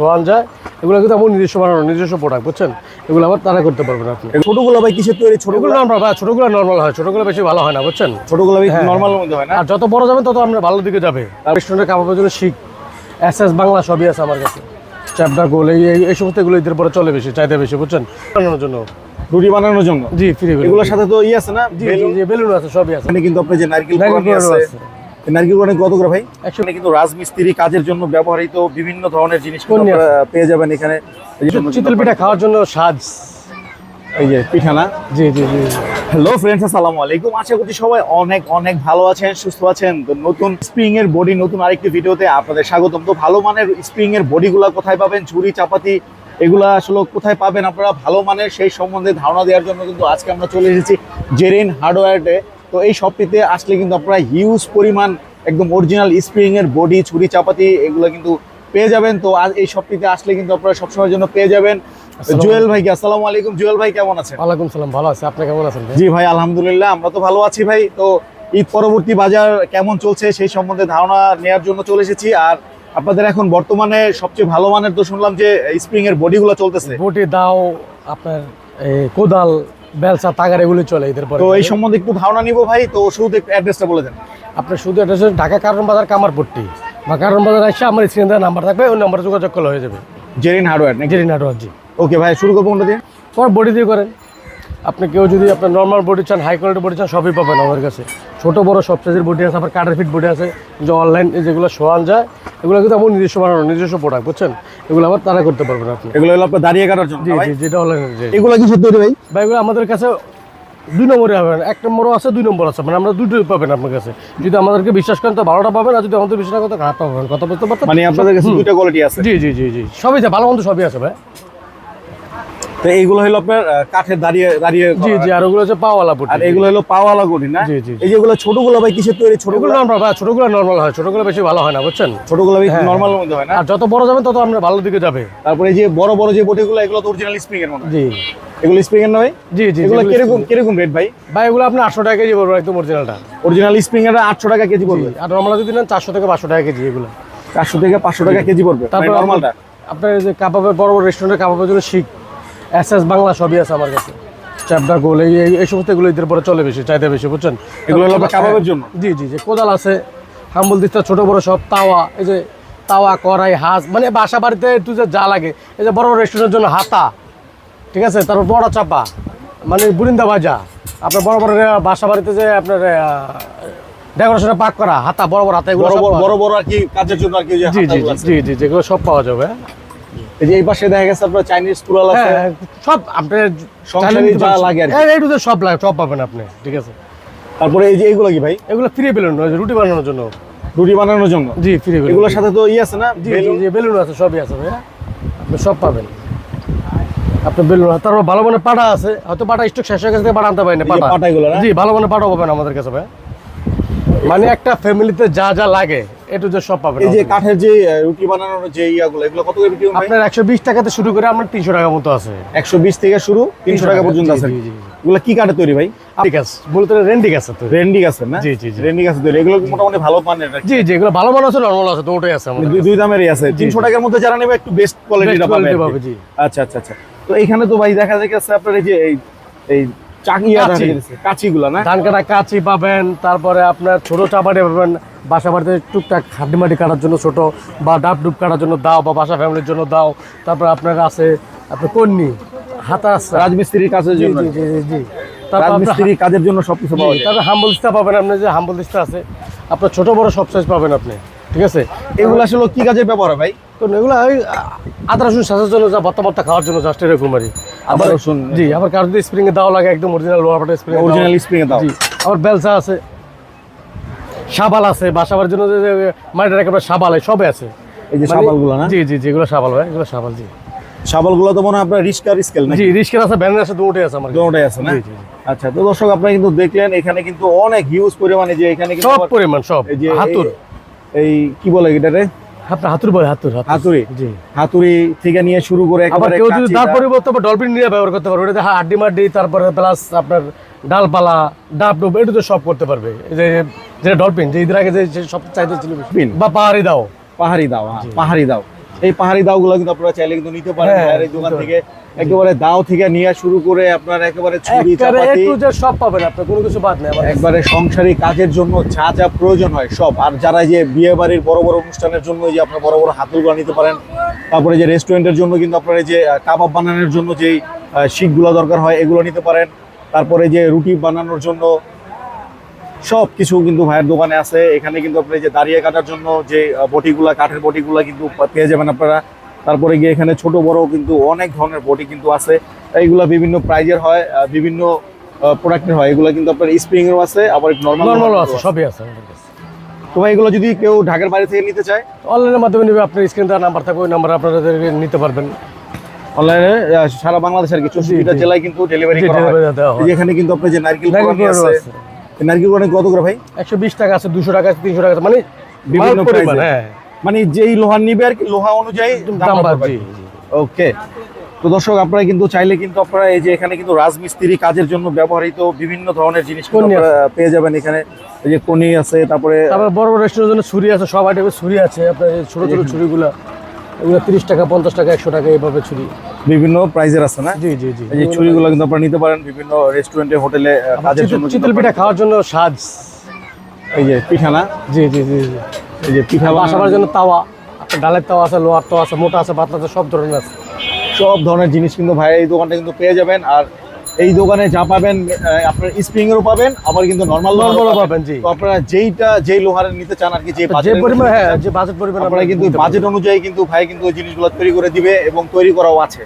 শোয়ান যায় এগুলো কিন্তু আমার নিজস্ব বানানো নিজস্ব প্রোডাক্ট বুঝছেন? এগুলো আবার তারা করতে পারবেন আপনি। ছোটগুলো ভাই কিসের তৈরি? ছোটগুলো নর্মাল ভাই ছোটগুলো নর্মাল হয় ছোটগুলো বেশি ভালো হয় না বুঝছেন? ছোটগুলো ভাই হ্যাঁ, মধ্যে হয় না? আর যত বড় যাবেন তত আপনার ভালো দিকে যাবে। রেস্টুরেন্টের কাপড়ের জন্য শিখ এস এস বাংলা সবই আছে আমার কাছে। চ্যাপটা গোল এই এই- সমস্ত এগুলো ঈদের পরে চলে বেশি চাইতে বেশি বুঝছেন? বানানোর জন্য। রুটি বানানোর জন্য? জি ফ্রি এগুলোর সাথে তো ই আছে না? জি বেলুন আছে সবই আছে। কিন্তু আপনি যে নারকেল আছে। কত করে ভাই? এখানে কিন্তু রাজমিস্ত্রি কাজের জন্য ব্যবহৃত বিভিন্ন ধরনের জিনিস পেয়ে যাবেন এখানে। চিতল পিঠা খাওয়ার জন্য সাজ। এই যে পিঠা না? জি জি জি হ্যালো ফ্রেন্ডস আসসালামু আলাইকুম। আশা করছি সবাই অনেক অনেক ভালো আছেন সুস্থ আছেন। তো নতুন স্প্রিং এর বডি নতুন আরেকটি ভিডিওতে আপনাদের স্বাগতম। তো ভালো মানের স্প্রিং এর বডিগুলো কোথায় পাবেন? ঝুড়ি চাপাতি এগুলা আসলে কোথায় পাবেন আপনারা? ভালো মানের সেই সম্বন্ধে ধারণা দেওয়ার জন্য কিন্তু আজকে আমরা চলে এসেছি জেরিন হার্ডওয়্যারে তো এই শপটিতে আসলে কিন্তু আপনারা হিউজ পরিমাণ একদম অরিজিনাল স্প্রিং এর বডি ছুরি চাপাতি এগুলো কিন্তু পেয়ে যাবেন। তো আজ এই শপটিতে আসলে কিন্তু আপনারা সবসময়ের জন্য পেয়ে যাবেন। জুয়েল ভাইকে আসসালামু আলাইকুম। জুয়েল ভাই কেমন আছেন? ওয়ালাইকুম সালাম ভালো আছে। আপনি কেমন আছেন জি ভাই আলহামদুলিল্লাহ আমরা তো ভালো আছি ভাই। তো ঈদ পরবর্তী বাজার কেমন চলছে সেই সম্বন্ধে ধারণা নেওয়ার জন্য চলে এসেছি। আর আপনাদের এখন বর্তমানে সবচেয়ে ভালো মানের তো শুনলাম যে স্প্রিং এর বডিগুলো চলতেছে। বটি দাও আপনার কোদাল বেলসা তাগার এগুলো চলে এদের পরে। তো এই সম্বন্ধে একটু ধারণা নিব ভাই তো শুধু অ্যাড্রেসটা বলে দেন। আপনার শুধু অ্যাড্রেস ঢাকা কারণ বাজার কামারপট্টি। বা কারণ বাজার এসে আমার স্ক্রিনে নাম্বার থাকবে ওই নাম্বারে যোগাযোগ করলে হয়ে যাবে। Jerin hardware Jerin Jerry ji. Okay ভাই শুরু করব কোনটা দিয়ে? পর বডি দিয়ে করেন। আপনি কেউ যদি আপনার নর্মাল বডি চান হাই কোয়ালিটি বডি চান সবই পাবেন আমার কাছে। ছোট বড় সব সাইজের বডি আছে আবার কাটার ফিট বডি আছে যে অনলাইন যেগুলো শোয়ান যায় এগুলো কিন্তু আমার নিজস্ব বানানো নিজস্ব প্রোডাক্ট বুঝছেন? এগুলো আবার তারা করতে পারবেন আপনি। এগুলো হলো আপনার দাঁড়িয়ে কাটার জন্য জি জি যেটা অনলাইন এগুলো কি সত্যি ভাই? বা এগুলো আমাদের কাছে দুই নম্বরে হবে। এক নম্বরও আছে দুই নম্বর আছে। মানে আমরা দুটোই পাবেন আপনার কাছে। যদি আমাদেরকে বিশ্বাস করেন তো ভালোটা পাবেন আর যদি আমাদের বিশ্বাস করেন তো খারাপটা পাবেন। কথা বলতে পারতেন মানে আপনাদের কাছে দুইটা কোয়ালিটি আছে। জি জি জি জি। সবই ভালো মন্দ সবই আছে ভাই। তো এইগুলো হলো আপনার কাঠের দাঁড়িয়ে দাঁড়িয়ে জি জি আর ওগুলো হচ্ছে পাওয়ালা বুটি আর এগুলো হলো পাওয়ালা গড়ি না? জি, জি। এই যেগুলো ছোটগুলো ভাই কিসের তৈরি? ছোটগুলো নর্মাল ভাই ছোটগুলো নর্মাল হয় ছোটগুলো বেশি ভালো হয় না বুঝছেন? ছোটগুলো ভাই হ্যাঁ, মধ্যে হয় না? আর যত বড় যাবেন তত আপনার ভালো দিকে যাবে। তারপরে এই যে বড় বড় যে বটিগুলো এগুলো তো অরিজিনাল স্প্রিং এর মনে জি। এগুলো স্প্রিং এর না ভাই জি জি এগুলো কীরকম কীরকম রেট ভাই? ভাই এগুলো আপনি আটশো টাকা কেজি পড়বে একদম অরিজিনালটা অরিজিনাল স্প্রিং এর আটশো টাকা কেজি পড়বে। আর নর্মাল যদি নেন চারশো থেকে পাঁচশো টাকা কেজি এগুলো। চারশো থেকে পাঁচশো টাকা কেজি পড়বে মানে তারপর নর্মালটা আপনার যে কাবাবের বড় বড় রেস্টুরেন্টের কাবাবের জন্য শিখ এস এস বাংলা সবই আছে আমার কাছে। চ্যাপটা গোল এই এই- সমস্ত এগুলো ঈদের পরে চলে বেশি চাইতে বেশি বুঝছেন? এগুলো হলো কাবাবের জন্য? জি জি জি কোদাল আছে হাম্বল দিস্তা ছোট বড় সব তাওয়া এই যে তাওয়া কড়াই হাঁস মানে বাসা বাড়িতে একটু যে যা লাগে। এই যে বড় বড় রেস্টুরেন্টের জন্য হাতা ঠিক আছে? তারপর বড় চাপা মানে বুরিন্দা ভাজা। আপনার বড় বড় বাসা বাড়িতে যে আপনার ডেকোরেশনে পাক করা হাতা বড় বড় হাতা এগুলো বড় বড় আর কি কাজের জন্য আর কি যে। জি জি জি। জি জি যেগুলো সব পাওয়া যাবে এই যে এই পাশে দেখা গেছে আপনার চাইনিজ কুড়াল আছে। হ্যাঁ সব আপনার সংসারে যা লাগে আর এই দুটো সব লাগে সব পাবেন আপনি ঠিক আছে। তারপরে এই যে এগুলো কি ভাই? এগুলো ফ্রি বেলুন রুটি বানানোর জন্য। রুটি বানানোর জন্য? জি ফ্রি বেলুন এগুলোর সাথে তো ই আছে না? জি জি বেলুন? আছে সবই আছে ভাইয়া। আপনি সব পাবেন। আপনি বেলুন তারপর ভালো মানের পাটা আছে। হয়তো পাটা স্টক শেষ হয়ে গেছে পাটা আনতে পারেন পাটা। পাটাগুলো না? জি ভালো মানের পাটাও পাবেন আমাদের কাছে ভাই মানে একটা ফ্যামিলিতে যা যা লাগে একটু যে সব পাবেন এই যে কাঠের যে রুটি বানানোর যে ইয়াগুলো এগুলো কত করে বিক্রি হয় আপনার একশো বিশ টাকাতে শুরু করে আপনার তিনশো টাকা মতো আছে। একশো বিশ থেকে শুরু তিনশো টাকা পর্যন্ত আছে। জি, জি, জি। এগুলো কি কাঠে তৈরি ভাই? ঠিক আছে বলতে রেন্ডি আছে তো রেন্ডি আছে না? জি, জি। রেন্ডি আছে তৈরি। এগুলো মোটামুটি ভালো মানের জি জি এগুলো ভালো মান আছে নর্মাল আছে তো আছে আমাদের দুই- দামেরই আছে। তিনশো টাকার মধ্যে যারা নেবে একটু বেস্ট কোয়ালিটিটা পাবে। আচ্ছা আচ্ছা আচ্ছা। তো এখানে তো ভাই দেখা যাচ্ছে আপনার এই যে এই। কাঁচিগুলো না? ধান কাটা কাঁচি পাবেন তারপরে আপনার ছোট চাপাটি পাবেন বাসা বাড়িতে টুকটাক হাড্ডি মাটি কাটার জন্য ছোট বা ডাব ডুব কাটার জন্য দাও বা বাসা ফ্যামিলির জন্য দাও। তারপর আপনার আছে আপনার হাতা রাজমিস্ত্রির কাজের জন্য। জি জি রাজমিস্ত্রির কাজের জন্য সবকিছু পাওয়া যায়। তারপর হাম্বল দিস্তা পাবেন আপনি যে হাম্বল দিস্তা আছে আপনার ছোট বড় সব সাইজ পাবেন আপনি ঠিক আছে? এগুলো আসলে কি কাজে ব্যবহার হয় ভাই? তো এগুলো আদা রসুন সাজার জন্য যা ভত্তা ভত্তা খাওয়ার জন্য জাস্ট এরকম আর আবার রসুন। জি আবার কারও যদি স্প্রিং এ দাও লাগে একদম অরিজিনাল লোহার পাটা স্প্রিং অরিজিনাল স্প্রিং এ দাও। জি আবার বেলসা আছে। সাবাল আছে বাসাবার জন্য যে মাটির একেবারে সাবাল সবে আছে। এই যে মানে- শাবালগুলো না? জি জি জি এগুলো সাবাল ভাই এগুলো সাবাল জি। শাবালগুলো তো মনে হয় আপনার রিস্কার স্কেল না জি রিস্কের আছে ব্যানের আছে দুটোই আছে আমার কাছে। দুটোটাই আছে না। আচ্ছা তো দর্শক আপনারা কিন্তু দেখলেন এখানে কিন্তু অনেক হিউজ পরিমাণে যে এখানে কিন্তু সব পরিমাণ সব। এই যে হাতুর এই কি বলে এটারে? আপনার হাতুর বলে হাতুর হাতুড়ি। জি। হাতুড়ি থেকে নিয়ে শুরু করে একেবারে কেউ যদি তার পরিবর্তে ডলফিন নিয়ে ব্যবহার করতে পারবে ওটাতে হাড্ডি মাড্ডি তারপরে প্লাস আপনার ডালপালা ডাব ডুব এটা তো সব করতে পারবে। এই যে যেটা ডলফিন যে আগে যে সব চাইতে ছিল বা পাহাড়ি দাও। পাহাড়ি দাও হ্যাঁ, পাহাড়ি দাও। এই পাহাড়ি দাওগুলো কিন্তু আপনারা চাইলে কিন্তু নিতে পারেন হ্যাঁ, দোকান থেকে। একেবারে দাও থেকে নিয়ে শুরু করে আপনার একেবারে ছুরি চাপাতি। সব পাবেন আপনি কোনো কিছু বাদ নেই একবারে সংসারী কাজের জন্য যা যা প্রয়োজন হয় সব। আর যারা যে বিয়ে বাড়ির বড় বড় অনুষ্ঠানের জন্য যে আপনার বড় বড় হাতুলগুলো নিতে পারেন তারপরে যে রেস্টুরেন্টের জন্য কিন্তু আপনার যে কাবাব বানানোর জন্য যেই শিকগুলো দরকার হয় এগুলো নিতে পারেন। তারপরে যে রুটি বানানোর জন্য সব কিছু কিন্তু ভাইয়ের দোকানে আছে। এখানে কিন্তু আপনি যে দাঁড়িয়ে কাটার জন্য যে বটিগুলা কাঠের বটিগুলা কিন্তু পেয়ে যাবেন আপনারা। তারপরে গিয়ে এখানে ছোট বড় কিন্তু অনেক ধরনের বটি কিন্তু আছে। এইগুলা বিভিন্ন প্রাইজের হয় বিভিন্ন প্রোডাক্টের হয়। এগুলো কিন্তু আপনার স্প্রিং এরও আছে আবার নর্মাল নর্মালও আছে। সবই আছে তো ভাই এগুলো যদি কেউ ঢাকার বাইরে থেকে নিতে চায়? অনলাইনের মাধ্যমে নিবে আপনার স্ক্রিন দেওয়ার নাম্বার থাকবে ওই নাম্বার আপনারা নিতে পারবেন। অনলাইনে সারা বাংলাদেশ আর কি চৌষট্টিটা জেলায় কিন্তু ডেলিভারি করা হয়। দেওয়া এখানে কিন্তু আপনার যে নারকেল নারকেল কোরআনি আছে। নারকেল কোরআনি কত করে ভাই? একশো বিশ টাকা আছে দুশো টাকা আছে তিনশো টাকা আছে মানে বিভিন্ন পরিমাণ, হ্যাঁ। মানে যেই লোহা নিবে আর কি লোহা অনুযায়ী দাম। ওকে। তো দর্শক আপনারা কিন্তু চাইলে কিন্তু আপনারা এই যে এখানে কিন্তু রাজমিস্ত্রি কাজের জন্য ব্যবহৃত বিভিন্ন ধরনের জিনিস পেয়ে যাবেন এখানে। এই যে কোনি আছে তারপরে তারপর বড় বড় রেস্টুরেন্টের জন্য ছুরি আছে সব আইটেমের ছুরি আছে। আপনার এই ছোট ছোট ছুরিগুলো এগুলো তিরিশ টাকা পঞ্চাশ টাকা একশো টাকা এইভাবে ছুরি। বিভিন্ন প্রাইজের আছে না? জি জি জি। এই যে ছুরিগুলো কিন্তু আপনারা নিতে পারেন বিভিন্ন রেস্টুরেন্টে হোটেলে কাজের জন্য চিতল পিঠা খাওয়ার জন্য সাজ। এই যে পিঠানা জি জি জি জি। এই যে পিঠা বাসাবার জন্য তাওয়া ডালের তাওয়া আছে লোহার তাওয়া আছে মোটা আছে পাতলা আছে সব ধরনের আছে। সব ধরনের জিনিস কিন্তু ভাই এই দোকানটা কিন্তু পেয়ে যাবেন। আর এই দোকানে যা পাবেন আপনার স্প্রিং এরও পাবেন আবার কিন্তু নর্মাল Normal-ও পাবেন, জি। আপনারা যেইটা যেই লোহারের নিতে চান আর কি যে যে budget-এর পরিমাণ হ্যাঁ যে বাজেট পরিমাণ আপনারা কিন্তু বাজেট অনুযায়ী কিন্তু ভাই কিন্তু ওই জিনিসগুলো তৈরি করে দিবে এবং তৈরি করাও আছে।